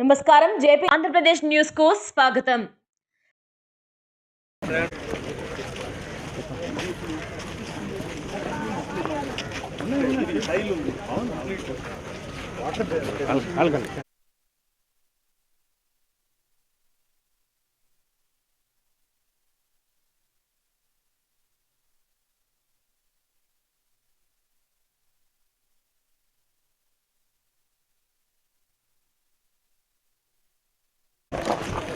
నమస్కారం. జేపీ ఆంధ్రప్రదేశ్ న్యూస్కు స్వాగతం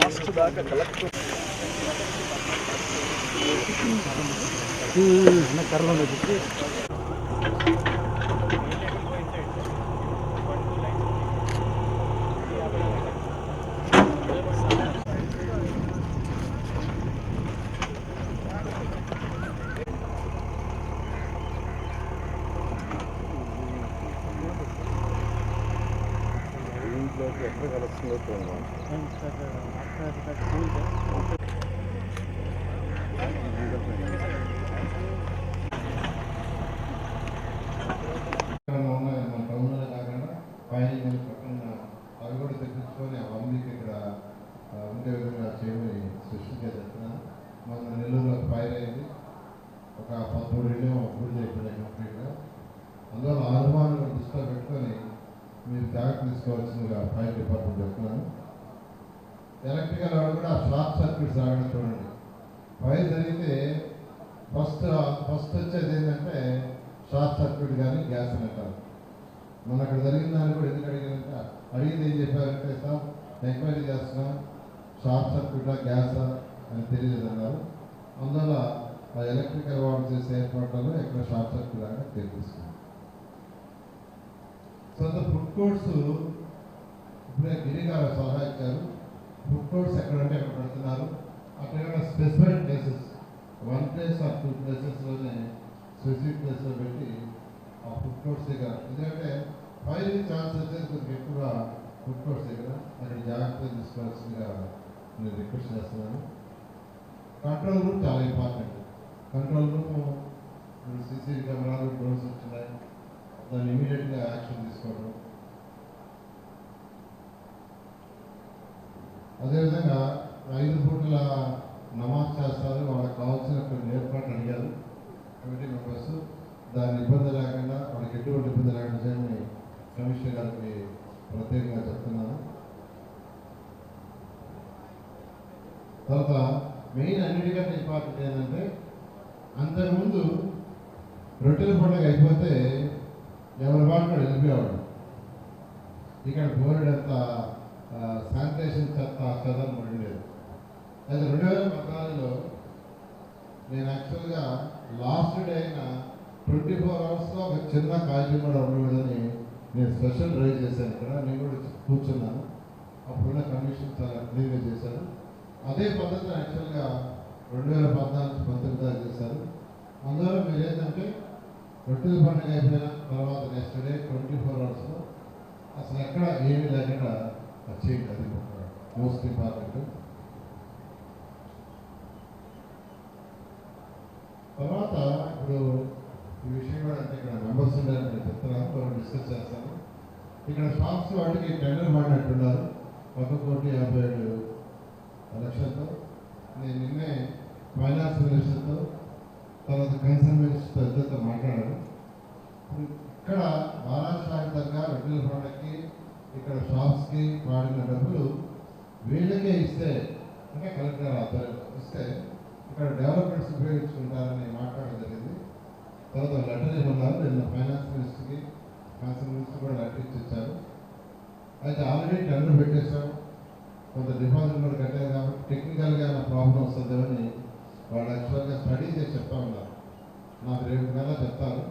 లాస్ట్ కలెక్టర్ ఇంట్లోకి ఎక్కడ కలుస్తుందో చూడండి ఇక్కడ ఉన్నాయి మన టౌన్లో కాకుండా పైన మన పక్కన అవి కూడా తెప్పించుకొని అవన్నీ ఇక్కడ ఆ, ఉండే విధంగా చేయమని సృష్టించే చెప్తున్నాను మన నెల్లూరులో ఫైర్ అయింది ఒక పదమూడు ఇళ్ళు పూర్తి అయిపోయినాయి కంప్లీట్గా అందులో అనుమానం దృష్టిలో పెట్టుకొని మీరు జాగ్రత్త తీసుకోవాల్సిందిగా ఫైర్ డిపార్ట్మెంట్ చెప్తున్నాను. ఎలక్ట్రికల్ వాళ్ళు కూడా షార్ట్ సర్క్యూట్స్ రావడం చూడండి. ఫైర్ జరిగితే ఫస్ట్ ఫస్ట్ వచ్చేది ఏంటంటే షార్ట్ సర్క్యూట్ కానీ గ్యాస్ అని అంటారు మన అక్కడ జరిగిన దాన్ని కూడా ఎందుకు అడిగారంటే? అడిగింది ఏం చెప్పారంటే సార్ ఎంక్వైరీ చేస్తున్నా. షార్ట్ సర్క్యూటా గ్యాసా? అని తెలియదు అన్నారు. అందువల్ల ఆ ఎలక్ట్రికల్ వాడు చేసే ఏర్పాట్లలో ఎక్కడ షార్ట్ సర్క్యూట్ అని తెలిపిస్తుంది సో ఫుడ్ కోర్ట్స్ ఇప్పుడే గిరి గారు సలహా ఇచ్చారు. ఫుడ్ కోర్ట్స్ ఎక్కడంటే అక్కడ పెడుతున్నారు. అక్కడ specified places one place or two ప్లేసెస్లోనే specific ప్లేస్లో పెట్టి ఆ ఫుడ్ కోర్ట్స్ దగ్గర. ఎందుకంటే ఫైర్ ఛాన్స్ అయితే కొంచెం ఎక్కువ ఫుడ్ కోర్ట్స్ దగ్గర. అక్కడ జాగ్రత్తగా తీసుకోవాల్సిందిగా నేను రిక్వెస్ట్ చేస్తున్నాను. కంట్రోల్ రూమ్ చాలా ఇంపార్టెంట్ కంట్రోల్ రూమ్ సీసీ కెమెరాలు డ్రోన్స్ వచ్చినాయి. దాన్ని ఇమీడియట్గా యాక్షన్ తీసుకోవడం. అదేవిధంగా ఐదు పూటల నమాజ్ చేస్తారు వాళ్ళకి కావాల్సిన కొన్ని ఏర్పాట్లు అడిగారు. కమిటీ మెంబర్స్ దాని ఇబ్బంది లేకుండా వాళ్ళకి ఎటువంటి ఇబ్బంది లేకుండా చేయమని కమిషనర్ గారికి ప్రత్యేకంగా చెప్తున్నాను. తర్వాత మెయిన్ అన్నిటికంటే ఇంపార్టెంట్ ఏంటంటే అంతకుముందు రొట్టెల పండుగ అయిపోతే ఎవరి వాళ్ళు వెళ్ళిపోయేవాడు. ఇక్కడ బోర్డంత శానిటేషన్ చెత్త చెదరం ఉండలేదు అయితే రెండు వేల పద్నాలుగులో నేను యాక్చువల్గా లాస్ట్ డే అయిన ట్వంటీ ఫోర్ అవర్స్లో ఒక చిన్న కాగితం కూడా ఉండకూడదని నేను స్పెషల్ డ్రైవ్ చేశాను ఇక్కడ. నేను కూడా కూర్చున్నాను. అప్పుడున్న కమిషన్ చాలా క్లియర్గా చేశారు. అదే పద్ధతిని యాక్చువల్గా రెండు వేల పద్నాలుగు నుంచి పంతొమ్మిది చేశారు. అందువల్ల మీరు ఏంటంటే రొట్టెల పండుగ అయిపోయిన తర్వాత నెక్స్ట్ డే ట్వంటీ ఫోర్ అవర్స్లో అసలు ఎక్కడ ఏమీ లేకుండా చేయండి అది మోస్ట్ ఇంపార్టెంట్ తర్వాత ఇప్పుడు ఈ విషయం కూడా అంటే ఇక్కడ మెంబర్స్ ఉండాలని నేను చెప్తున్నాను మనం డిస్కస్ చేస్తాను. ఇక్కడ షాప్స్ వాటికి టెండర్ పడినట్టున్నారు. ఒక కోటి యాభై ఏడు లక్షలతో. నేను నిన్నే ఫైనాన్స్ మినిస్టర్తో తర్వాత కన్సర్న్ మినిస్టర్తో ఇద్దరితో మాట్లాడాను. ఇక్కడ మహారాష్ట్ర రొట్టెల పండుగకి ఇక్కడ షాప్స్కి వాడిన డబ్బులు వీళ్ళకే ఇస్తే ఇంకా కలెక్టర్ ఆధ్వర్యంలో ఇస్తే ఇక్కడ డెవలప్మెంట్స్ ఉపయోగించుకుంటారని మాట్లాడడం జరిగింది. తర్వాత లెటర్ ఇవ్వన్నారు నిన్న ఫైనాన్స్ మినిస్టర్కి ఫైనాన్స్ మినిస్టర్ కూడా లెటర్ ఇచ్చి ఇచ్చారు అయితే ఆల్రెడీ టెండర్ పెట్టేశాం. కొంత డిపాజిట్ కూడా కట్టారు కాబట్టి టెక్నికల్గా నా ప్రాబ్లం వస్తుందేమని వాళ్ళు యాక్చువల్గా స్టడీ చేసి చెప్తా ఉన్నారు. నాకు రేపు నెల చెప్తారు.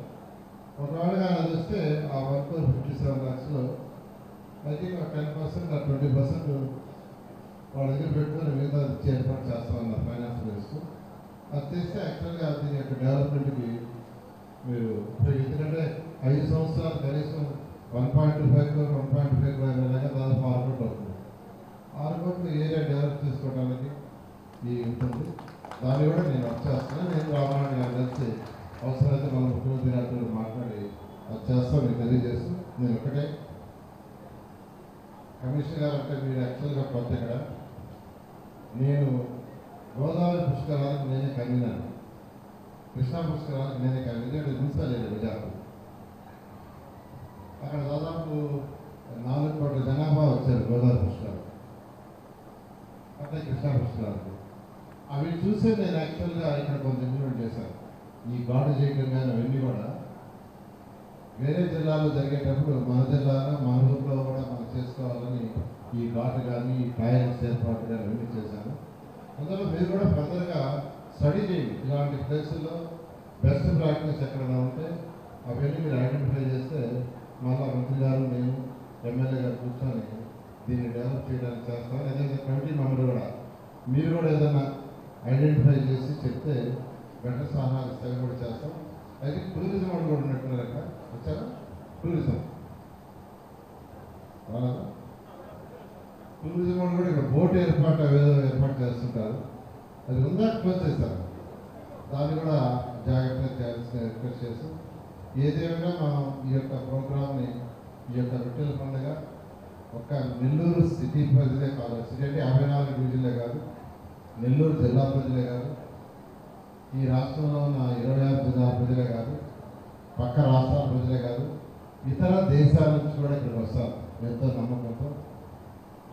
కొన్నాళ్ళుగా అలా చూస్తే ఆ ఆ వర్క్ ఫిఫ్టీ సెవెన్ ల్యాక్స్లో అయితే ఒక టెన్ పర్సెంట్ ఆ ట్వంటీ పర్సెంట్ వాళ్ళ దగ్గర పెట్టుకొని మిగతా ఏర్పాటు చేస్తా ఉన్నారు ఫైనాన్స్ మినిస్టర్. అది చేస్తే యాక్చువల్గా దీని యొక్క డెవలప్మెంట్కి మీరు ఎందుకంటే ఐదు సంవత్సరాలు కనీసం one point two five one point five వెళ్ళాక దాదాపు ఆరు కోట్లు అవుతుంది. ఆరు కోట్లు ఏరియా డెవలప్ చేసుకోవడానికి ఈ ఉంటుంది? దాన్ని కూడా నేను వచ్చేస్తాను నేను రామారాయణ గారు కలిసి అవసరమైతే మన ముఖ్యమంత్రి గారితో మాట్లాడి అది మీకు తెలియజేస్తూ నేను ఒకటే కమిషనర్ గారు అంటే మీరు యాక్చువల్గా కొత్త ఇక్కడ నేను గోదావరి పుష్కరాలకు నేనే కన్వీనర్. కృష్ణా పుష్కరాలకు నేనే కన్వీనర్. చూసలేదు విజయాపూర్ అక్కడ దాదాపు నాలుగు కోట్ల జనాభా వచ్చారు గోదావరి పుష్కరాలు. అంటే కృష్ణా పుష్కరాలకు. అవి చూసే నేను యాక్చువల్గా ఇక్కడ కొంచెం ఇంప్లిమెంట్ చేశాను. ఈ గాడు చేయడం కానీ అవన్నీ కూడా వేరే జిల్లాలో జరిగేటప్పుడు మన జిల్లాలో మన ఊర్లో కూడా మనం చేసుకోవాలని ఈ బాట కానీ ఈ ట్రయల్స్ ఏర్పాటు కానీ అవన్నీ చేశాను అందులో మీరు కూడా ఫర్దర్గా స్టడీ చేయండి. ఇలాంటి ప్లేసుల్లో బెస్ట్ ప్రాక్టీస్ ఎక్కడైనా ఉంటే అవన్నీ మీరు ఐడెంటిఫై చేస్తే మళ్ళా మంత్రి గారు నేను ఎమ్మెల్యే గారు కూర్చొని దీన్ని డెవలప్ చేయడానికి చేస్తాను ఏదైనా కమిటీ మెంబర్ కూడా మీరు కూడా ఏదైనా ఐడెంటిఫై చేసి చెప్తే బెటర్ సహాయాలు ఇస్తే కూడా చేస్తాం. అయితే టూరిజం వాళ్ళు కూడా టూరిజం టూరిజం అని కూడా ఇక్కడ బోట్ ఏర్పాటు ఏదో ఏర్పాటు చేస్తుంటారు. అది ఉందా? క్లోజ్ చేస్తారు? దాన్ని కూడా జాగ్రత్తగా చేయాల్సిన రిక్వెస్ట్ చేస్తూ ఏదేమైనా మనం ఈ యొక్క ప్రోగ్రామ్ని ఈ యొక్క రొట్టెల పండుగ ఒక్క నెల్లూరు సిటీ ప్రజలే కాదు. సిటీ అంటే యాభై నాలుగు డివిజన్లే కాదు. నెల్లూరు జిల్లా ప్రజలే కాదు. ఈ రాష్ట్రంలో ఉన్న ఇరవై ఆరు జిల్లా ప్రజలే కాదు. పక్క రాష్ట్రాల ప్రజలే కాదు. ఇతర దేశాల నుంచి కూడా ఇక్కడికి వస్తారు. ఎంతో నమ్మకంతో.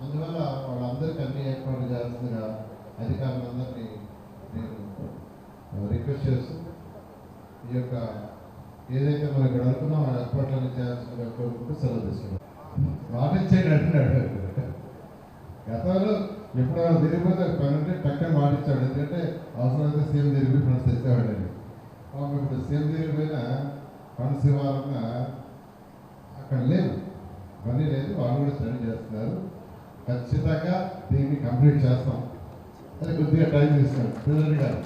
అందువల్ల వాళ్ళందరికీ అన్ని ఏర్పాటు చేయాల్సిందిగా అధికారులందరినీ నేను రిక్వెస్ట్ చేస్తూ ఈ యొక్క ఏదైతే మనం ఇక్కడ అనుకున్నాం ఆ ఏర్పాట్లన్నీ చేయాల్సిందిగా కోరుకుంటూ సెలవు తీసుకున్నాం మాట ఇచ్చేయండి అంటున్నాడు గతంలో ఎప్పుడైనా తిరిగిపోతే పని టక్కన మాట ఎందుకంటే అవసరమైతే సీఎం తిరిగి ఫండ్స్ తెచ్చేవాడని పాపం ఇప్పుడు సీఎం తిరిగిపోయినా ఫండ్స్ ఇవ్వాలన్నా అక్కడ లేదు. పని లేదు. వాళ్ళు కూడా స్టడీ చేస్తున్నారు. ఖచ్చితంగా దీన్ని కంప్లీట్ చేస్తాం. అది కొద్దిగా టైం తీసుకున్నాడు ప్రెసిడెంట్ గారు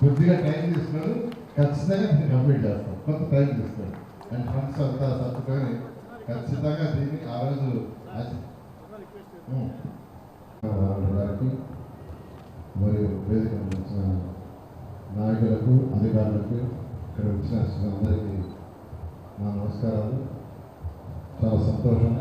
కొద్దిగా టైం తీసుకున్నాడు ఖచ్చితంగా దీన్ని కంప్లీట్ చేస్తాం. కొంత టైం తీసుకున్నాడు అండ్ ఫ్రెండ్స్ అంతా సర్దుకొని ఖచ్చితంగా దీన్ని ఆ రోజు గారికి మరియు వేదిక వచ్చిన నాయకులకు అధికారులకు ఇక్కడ వచ్చిన అందరికీ నా నమస్కారాలు. చాలా సంతోషం